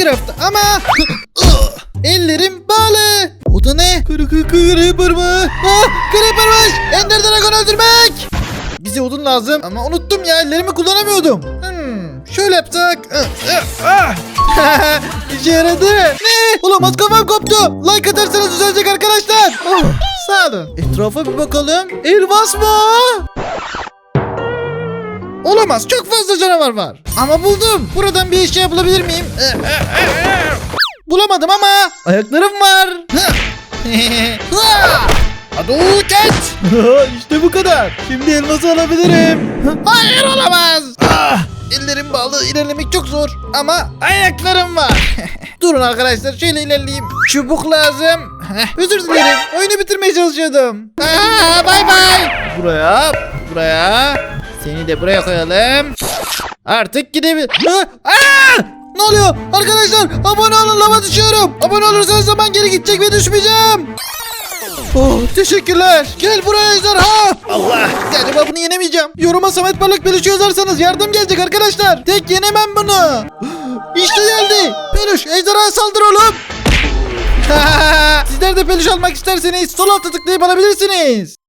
Minecraft ama ellerim bağlı. O da ne? Kırı kırı creeper mı? Ah creeper'mış. Ender Dragon öldürmek. Bize odun lazım ama unuttum ya ellerimi kullanamıyordum. Hmm, şöyle yapsak. İşe yaradı. Ne? Olamaz kafam koptu. Like atarsanız düzelecek arkadaşlar. Oh, sağ olun. Etrafa bir bakalım. Elmas mı? Olamaz çok fazla canavar var. Ama buldum. Buradan bir iş yapılabilir miyim? Bulamadım ama ayaklarım var. Hadi uçet. işte bu kadar. Şimdi elması alabilirim. Hayır olamaz. Ah, ellerim bağlı ilerlemek çok zor. Ama ayaklarım var. Durun arkadaşlar şöyle ilerleyeyim. Çubuk lazım. Özür dilerim. Oyunu bitirmeye çalışıyordum. Aa, bay bay. Buraya. Buraya. Seni de buraya koyalım. Artık gidebilir. Ne oluyor? Arkadaşlar abone olun lava düşüyorum. Abone olursanız zaman geri gidecek ve düşmeyeceğim. Oh teşekkürler. Gel buraya ejderha. Allah. Galiba bunu yenemeyeceğim. Yoruma Samet Balık Peluş'u yazarsanız yardım gelecek arkadaşlar. Tek yenemem bunu. İşte geldi. Peluş ejderhaya saldır oğlum. Sizler de peluş almak isterseniz sol alta tıklayıp alabilirsiniz.